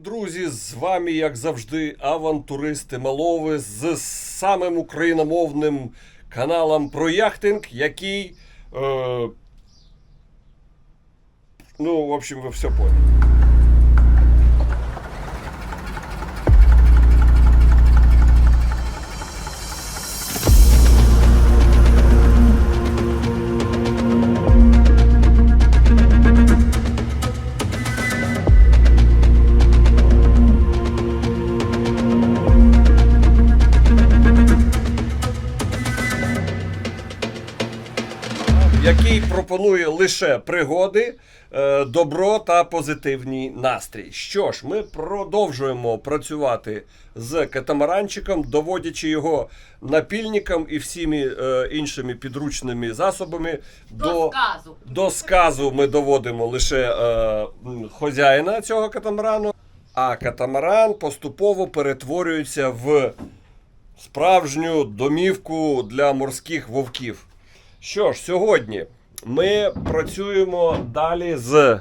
Друзі! З вами, як завжди, авантуристи Малови з самим україномовним каналом про яхтинг, який. Е, ну, в общем, ви все поняли. Пропонує лише пригоди, е, добро та позитивний настрій. Що ж, ми продовжуємо працювати з катамаранчиком, доводячи його напільником і всіми е, іншими підручними засобами До сказу. до сказу ми доводимо лише е, хозяїна цього катамарану, а катамаран поступово перетворюється в справжню домівку для морських вовків. Що ж, сьогодні ми працюємо далі з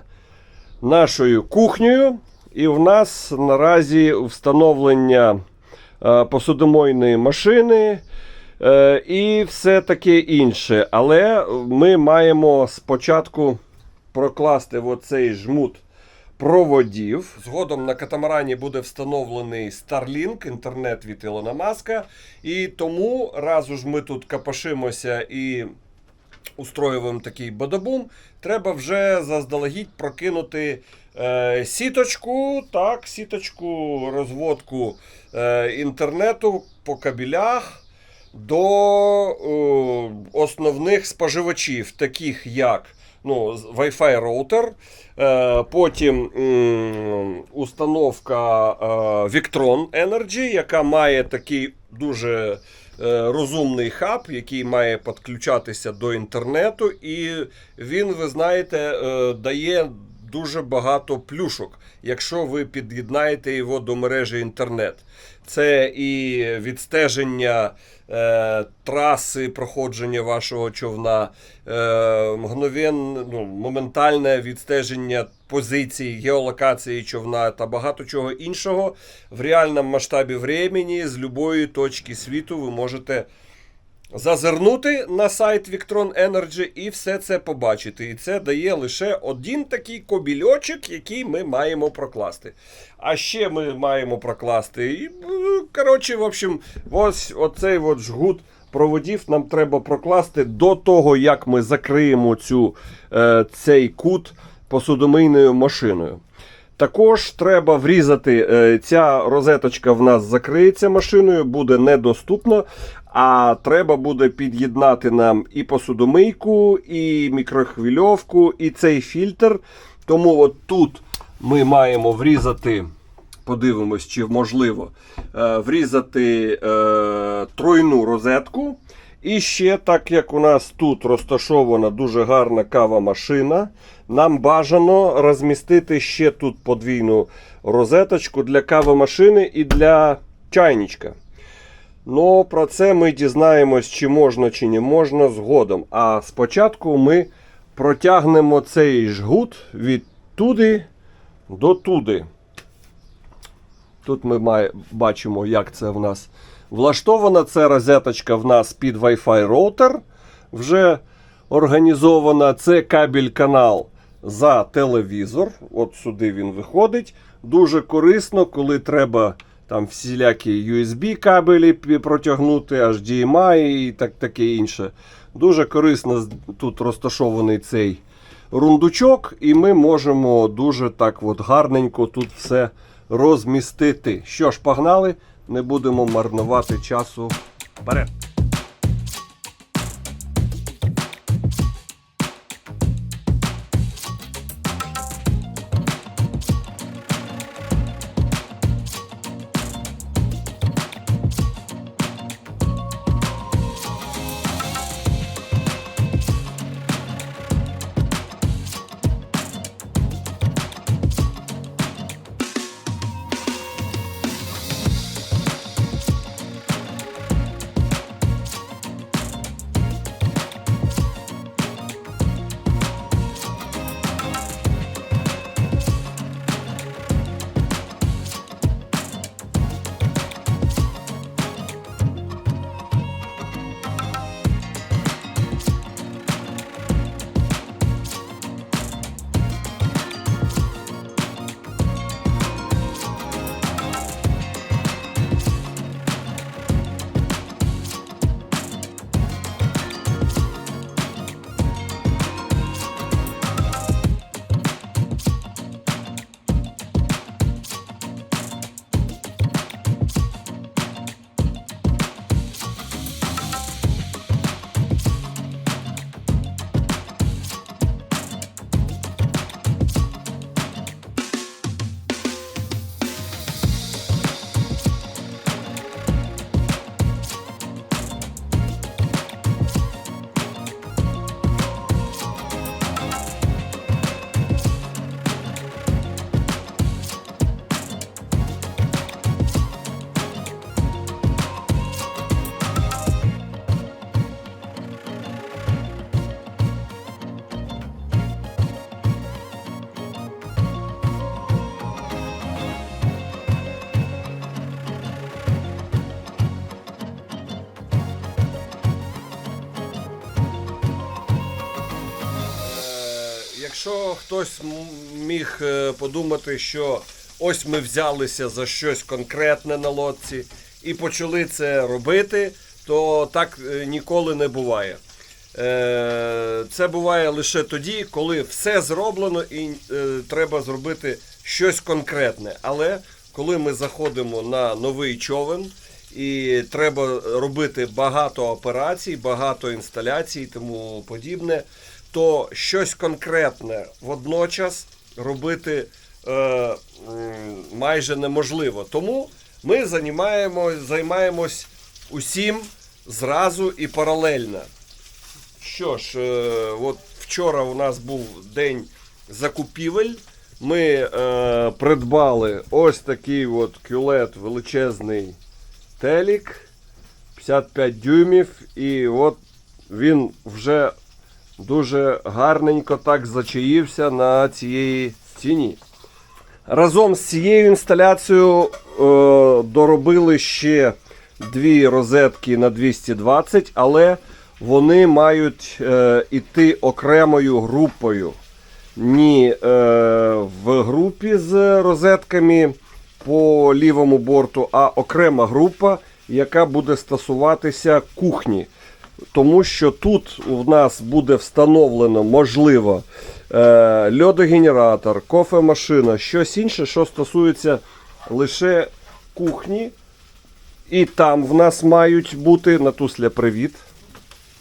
нашою кухнею, і в нас наразі встановлення е, посудомойної машини. Е, і все таке інше. Але ми маємо спочатку прокласти оцей жмут проводів. Згодом на катамарані буде встановлений Starlink, інтернет від Ілона Маска. І тому разу ж ми тут капошимося і устроюємо такий бадабум, треба вже заздалегідь прокинути е, сіточку, так, сіточку, розводку е, інтернету по кабелях до е, основних споживачів, таких як ну, Wi-Fi роутер, потім установка е, Victron Energy, яка має такий дуже розумний хаб, який має підключатися до інтернету, і він, ви знаєте, е, дає дуже багато плюшок, якщо ви під'єднаєте його до мережі інтернет. Це і відстеження е, траси проходження вашого човна, е, мгновен, ну, моментальне відстеження позицій, геолокації човна та багато чого іншого в реальному масштабі времени з будь-якої точки світу ви можете зазирнути на сайт Victron Energy і все це побачити. І це дає лише один такий кобільочок, який ми маємо прокласти. А ще ми маємо прокласти. І, е, коротше, в общем, ось оцей от жгут проводів нам треба прокласти до того, як ми закриємо цю, е, цей кут посудомийною машиною. Також треба врізати, е, ця розеточка в нас закриється машиною, буде недоступна. А треба буде під'єднати нам і посудомийку, і мікрохвильовку, і цей фільтр. Тому от тут ми маємо врізати, подивимось, чи можливо, е, врізати е, тройну розетку. І ще, так як у нас тут розташована дуже гарна кава машина, нам бажано розмістити ще тут подвійну розеточку для кавомашини і для чайничка. Ну, про це ми дізнаємось, чи можна, чи не можна згодом. А спочатку ми протягнемо цей жгут від туди до туди. Тут ми бачимо, як це в нас влаштовано. Це розеточка в нас під Wi-Fi роутер. Вже організована. Це кабель канал за телевізор. От сюди він виходить. Дуже корисно, коли треба там всілякі USB кабелі протягнути, HDMI і так, таке інше. Дуже корисно тут розташований цей рундучок, і ми можемо дуже так от гарненько тут все розмістити. Що ж, погнали, не будемо марнувати часу. Вперед! Хтось міг е, подумати, що ось ми взялися за щось конкретне на лодці і почали це робити, то так е, ніколи не буває. Е, Це буває лише тоді, коли все зроблено і треба зробити щось конкретне. Але коли ми заходимо на новий човен і треба робити багато операцій, багато інсталяцій і тому подібне, то щось конкретне водночас робити е, майже неможливо. Тому ми займаємось, займаємось усім зразу і паралельно. Що ж, е, от вчора у нас був день закупівель. Ми е, придбали ось такий от кюлет величезний телік 55 дюймів. І от він вже дуже гарненько так зачаївся на цієї стіні. Разом з цією інсталяцією е, доробили ще дві розетки на 220, але вони мають е, іти окремою групою. Ні е, в групі з розетками по лівому борту, а окрема група, яка буде стосуватися кухні. Тому що тут у нас буде встановлено, можливо, е, льодогенератор, кофемашина, щось інше, що стосується лише кухні. І там в нас мають бути Натусля, привіт.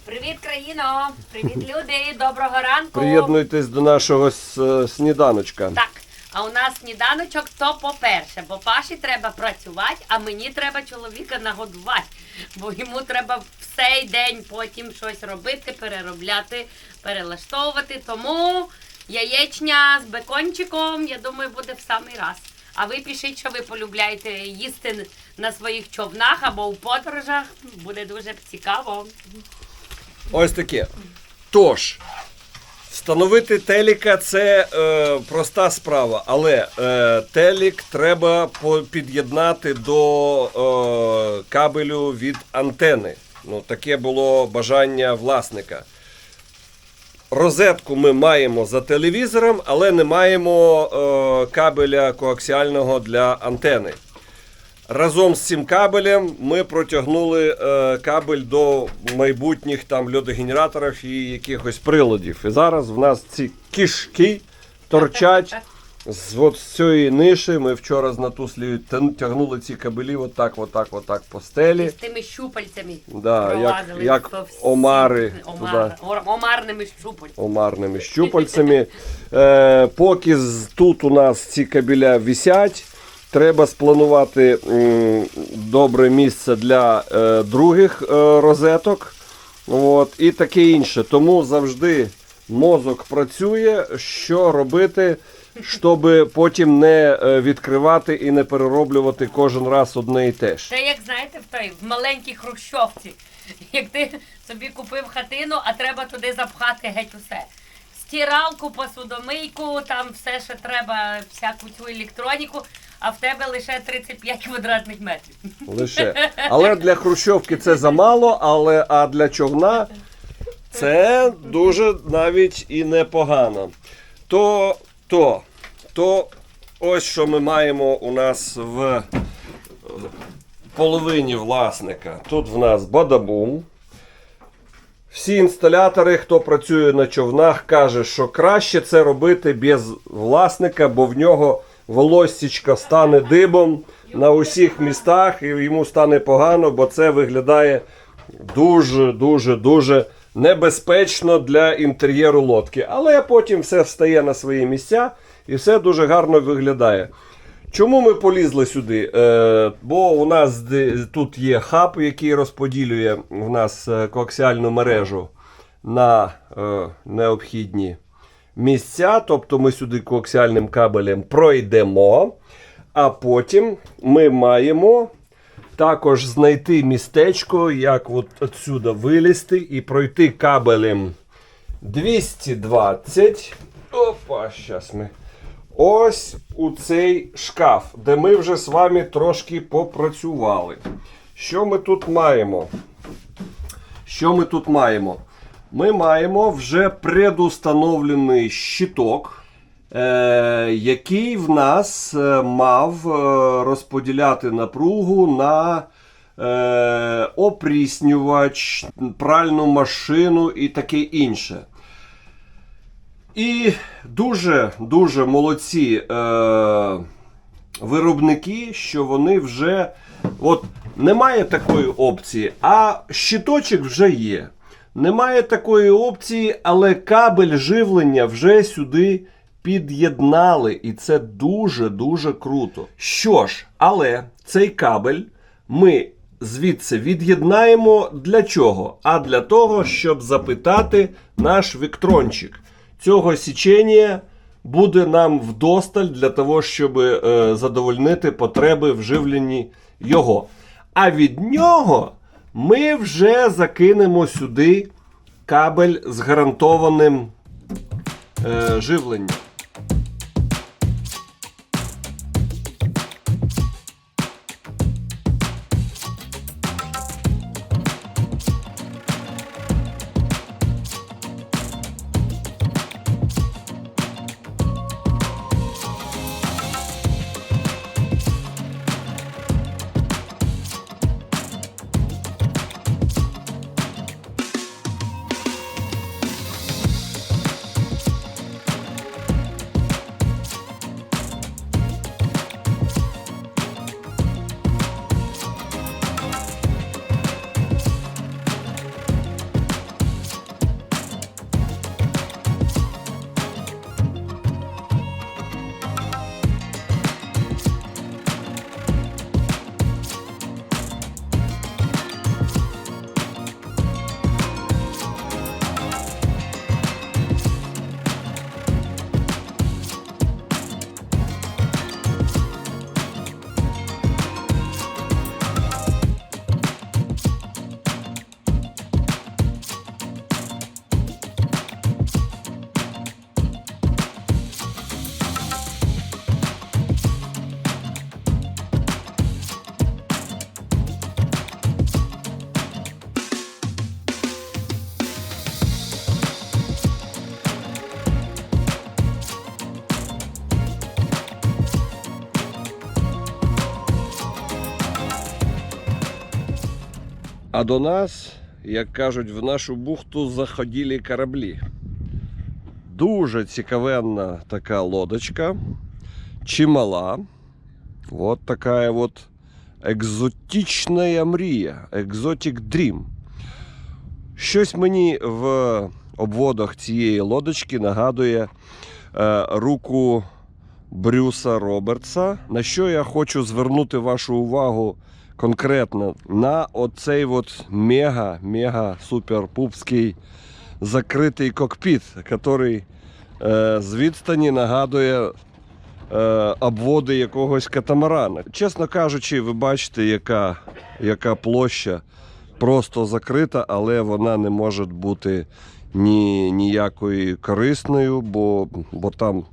Привіт, країно! Привіт, люди! Доброго ранку! Приєднуйтесь до нашого сніданочка. Так, а у нас сніданочок то по-перше, бо Паші треба працювати, а мені треба чоловіка нагодувати. Бо йому треба всей день потім щось робити, переробляти, перелаштовувати. Тому яєчня з бекончиком, я думаю, буде в самий раз. А ви пишіть, що ви полюбляєте їсти на своїх човнах або у подорожах. Буде дуже цікаво. Ось таке. Тож, встановити теліка це е, проста справа, але е, телік треба під'єднати до е, кабелю від антени. Ну, таке було бажання власника. Розетку ми маємо за телевізором, але не маємо е, кабеля коаксіального для антени. Разом з цим кабелем ми протягнули е, кабель до майбутніх там льодогенераторів і якихось приладів. І зараз в нас ці кішки торчать з от з цієї ниші. Ми вчора з Натуслією тян- тягнули ці кабелі отак, отак, отак по стелі. З тими щупальцями. Да, як, як омари Омар, туди. омарними щупальцями. омарними щупальцями. Е, поки тут у нас ці кабеля висять, треба спланувати добре місце для е, других е, розеток. От, і таке інше. Тому завжди мозок працює, що робити, щоб потім не е, відкривати і не перероблювати кожен раз одне і те ж. Це як знаєте, в той в маленькій хрущовці. Як ти собі купив хатину, а треба туди запхати геть усе. Стиралку, посудомийку, там все, що треба, всяку цю електроніку, а в тебе лише 35 квадратних метрів. Лише. Але для Хрущовки це замало, але а для човна це дуже навіть і непогано. То, то, то ось що ми маємо у нас в половині власника. Тут в нас бадабум. Всі інсталятори, хто працює на човнах, каже, що краще це робити без власника, бо в нього волоссічка стане дибом на усіх містах, і йому стане погано, бо це виглядає дуже, дуже, дуже небезпечно для інтер'єру лодки. Але потім все встає на свої місця і все дуже гарно виглядає. Чому ми полізли сюди? Е, бо у нас тут є хаб, який розподілює в нас е, коаксіальну мережу на е, необхідні місця. Тобто ми сюди коаксіальним кабелем пройдемо, а потім ми маємо також знайти містечко, як от вилізти і пройти кабелем 220. Опа, щас ми. Ось у цей шкаф, де ми вже з вами трошки попрацювали. Що ми тут маємо? Що ми тут маємо? ми маємо вже предустановлений щиток, е, який в нас е, мав е, розподіляти напругу на опріснювач, пральну машину і таке інше. І дуже дуже молодці е, виробники, що вони вже. От немає такої опції, а щиточок вже є. Немає такої опції, але кабель живлення вже сюди під'єднали. І це дуже-дуже круто. Що ж, але цей кабель ми звідси від'єднаємо для чого? А для того, щоб запитати наш віктрончик. Цього січення буде нам вдосталь для того, щоб е, задовольнити потреби в живленні його. А від нього ми вже закинемо сюди кабель з гарантованим е, живленням. А до нас, як кажуть, в нашу бухту заходили кораблі. Дуже цікавенна така лодочка, чимала. От така от екзотична мрія, екзотик дрім. Щось мені в обводах цієї лодочки нагадує е, руку Брюса Робертса. На що я хочу звернути вашу увагу конкретно на оцей от мега, мега супер пупський закритий кокпіт, який е, з відстані нагадує е, обводи якогось катамарана. Чесно кажучи, ви бачите, яка, яка площа просто закрита, але вона не може бути ні, ніякою корисною, бо, бо там.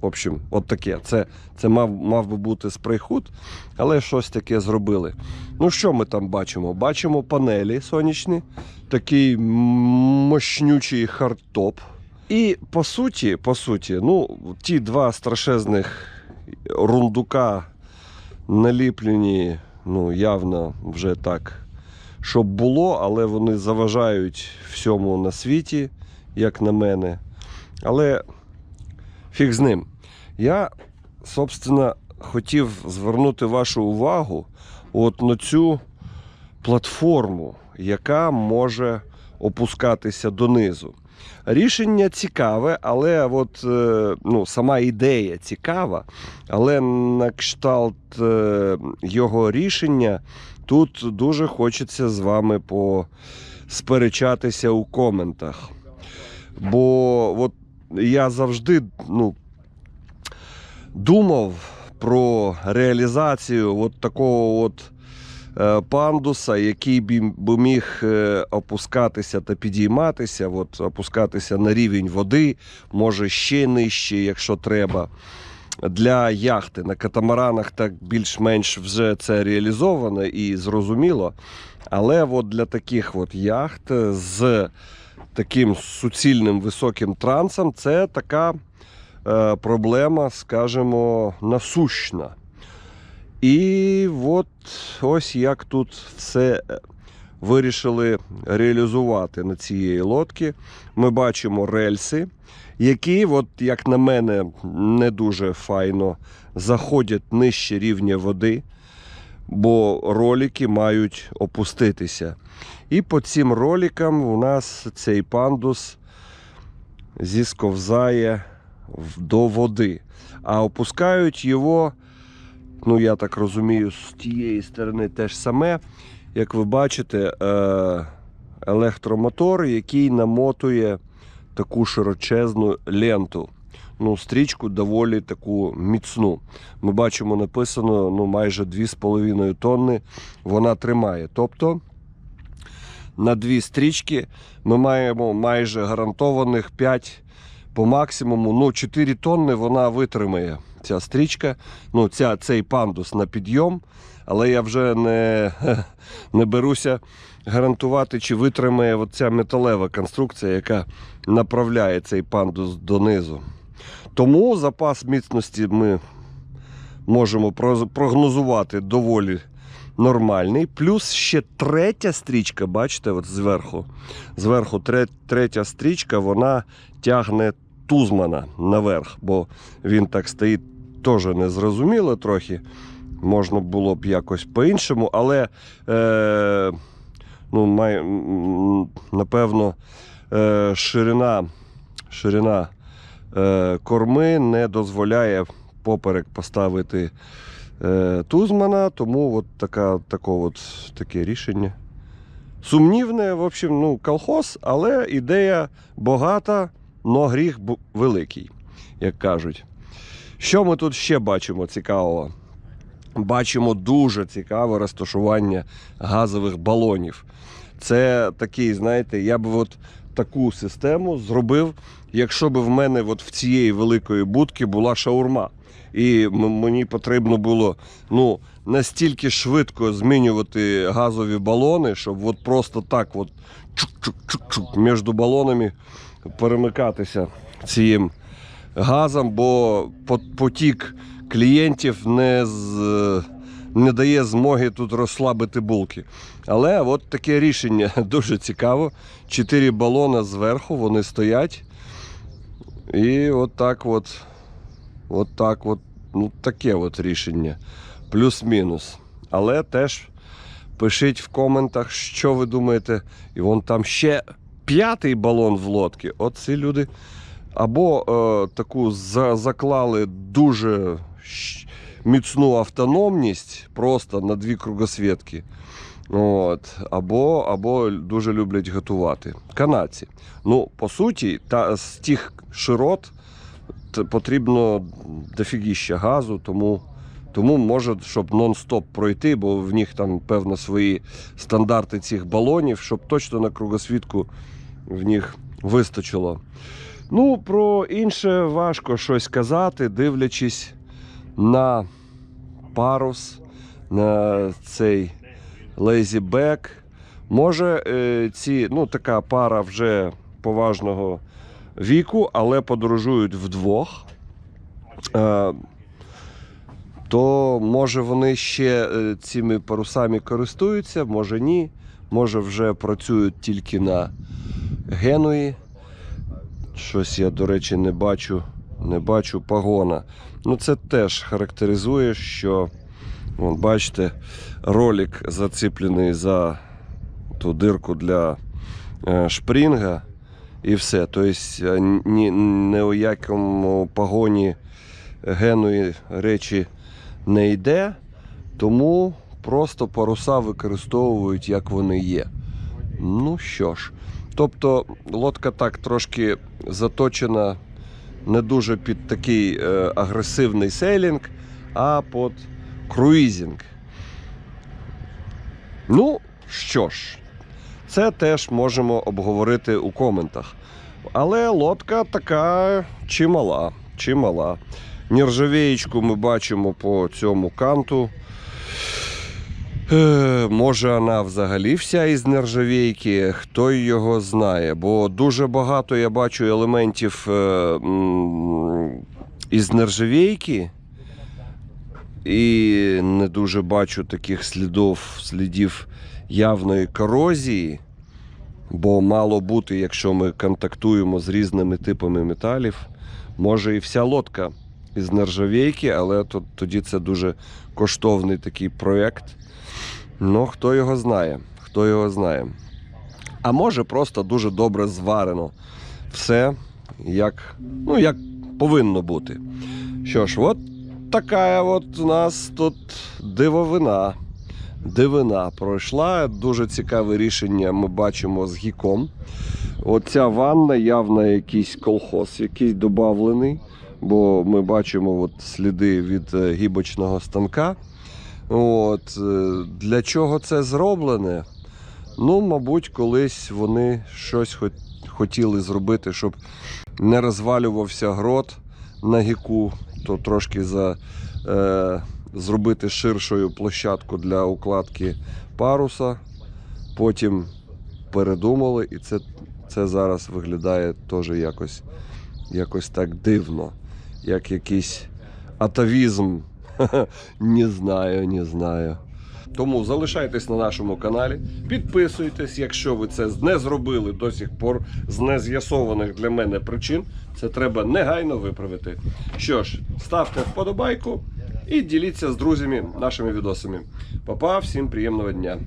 В общем, от таке. Це, це мав, мав би бути спрейхуд, але щось таке зробили. Ну, що ми там бачимо? Бачимо панелі сонячні, такий мощнючий хардтоп. І по суті, по суті, ну, ті два страшезних рундука наліплені, ну, явно вже так, щоб було, але вони заважають всьому на світі, як на мене. Але фіг з ним. Я, собственно, хотів звернути вашу увагу от на цю платформу, яка може опускатися донизу. Рішення цікаве, але от, е, ну, сама ідея цікава, але на кшталт е, його рішення тут дуже хочеться з вами посперечатися у коментах. Бо от я завжди ну, думав про реалізацію от такого от е, пандуса, який би міг е, опускатися та підійматися, от, опускатися на рівень води, може ще нижче, якщо треба. Для яхти на катамаранах так більш-менш вже це реалізовано і зрозуміло. Але от для таких от яхт з таким суцільним високим трансом, це така е, проблема, скажімо, насущна. І от ось як тут все е, вирішили реалізувати на цієї лодці. Ми бачимо рельси, які, от, як на мене, не дуже файно заходять нижче рівня води, бо ролики мають опуститися. І по цим роликам у нас цей пандус зісковзає до води. А опускають його, ну я так розумію, з тієї сторони теж саме. Як ви бачите, е- електромотор, який намотує таку широчезну ленту. Ну, стрічку доволі таку міцну. Ми бачимо, написано ну, майже 2,5 тонни вона тримає. Тобто на дві стрічки ми маємо майже гарантованих 5 по максимуму. Ну, 4 тонни вона витримає. Ця стрічка, ну, ця, цей пандус на підйом. Але я вже не, не беруся гарантувати, чи витримає ця металева конструкція, яка направляє цей пандус донизу. Тому запас міцності ми можемо прогнозувати доволі нормальний. Плюс ще третя стрічка, бачите, от зверху. Зверху третя стрічка, вона тягне Тузмана наверх, бо він так стоїть теж незрозуміло трохи. Можна було б якось по-іншому, але е, ну, май, напевно, е, ширина, ширина корми не дозволяє поперек поставити е, Тузмана, тому от така, тако от, таке рішення. Сумнівне, в общем, ну, колхоз, але ідея багата, но гріх великий, як кажуть. Що ми тут ще бачимо цікавого? Бачимо дуже цікаве розташування газових балонів. Це такий, знаєте, я б от таку систему зробив, якщо б в мене от в цієї великої будки була шаурма. І мені потрібно було ну, настільки швидко змінювати газові балони, щоб от просто так от чук-чук-чук-чук між балонами перемикатися цим газом, бо потік клієнтів не, з, не дає змоги тут розслабити булки. Але от таке рішення дуже цікаво. Чотири балона зверху, вони стоять. І от так от, от так от, ну таке от рішення. Плюс-мінус. Але теж пишіть в коментах, що ви думаєте. І вон там ще п'ятий балон в лодці. От ці люди або е, таку за, заклали дуже міцну автономність просто на дві кругосвітки. От, або, або дуже люблять готувати. Канадці. Ну, по суті, та, з тих широт потрібно дофігіща газу, тому, тому може, щоб нон-стоп пройти, бо в них там, певно, свої стандарти цих балонів, щоб точно на кругосвітку в них вистачило. Ну, про інше важко щось казати, дивлячись на парус, на цей лейзібек. Може, е, ці, ну, така пара вже поважного віку, але подорожують вдвох. Е, то може вони ще е, цими парусами користуються, може ні. Може вже працюють тільки на Генуї. Щось я, до речі, не бачу, не бачу погона. Ну, це теж характеризує, що, вон, бачите, ролик заціплений за ту дирку для е, шпринга. І все. Тобто е, ні, у якому погоні геної речі не йде, тому просто паруса використовують, як вони є. Ну що ж, тобто лодка так трошки заточена не дуже під такий е, агресивний сейлінг, а під круїзінг. Ну що ж, це теж можемо обговорити у коментах. Але лодка така чимала, чимала. Нержавеєчку ми бачимо по цьому канту. Е, може, вона взагалі вся із нержавійки, хто його знає. Бо дуже багато я бачу елементів е, м, із нержавійки. І не дуже бачу таких слідів, слідів явної корозії. Бо мало бути, якщо ми контактуємо з різними типами металів, може і вся лодка із нержавійки, але тоді це дуже коштовний такий проєкт. Ну, хто його знає, хто його знає. А може просто дуже добре зварено. Все як, ну, як повинно бути. Що ж, от така от у нас тут дивовина. Дивина пройшла. Дуже цікаве рішення ми бачимо з гіком. Оця ванна явно якийсь колхоз, якийсь додавлений, бо ми бачимо от сліди від е, гібочного станка. От, е, для чого це зроблене? Ну, мабуть, колись вони щось хот- хотіли зробити, щоб не розвалювався грот на гіку, то трошки за, е, зробити ширшою площадку для укладки паруса. Потім передумали, і це, це зараз виглядає теж якось, якось так дивно, як якийсь атавізм. Не знаю, не знаю. Тому залишайтесь на нашому каналі, підписуйтесь, якщо ви це не зробили до сих пор з нез'ясованих для мене причин. Це треба негайно виправити. Що ж, ставте вподобайку і діліться з друзями нашими відосами. Папа, всім приємного дня.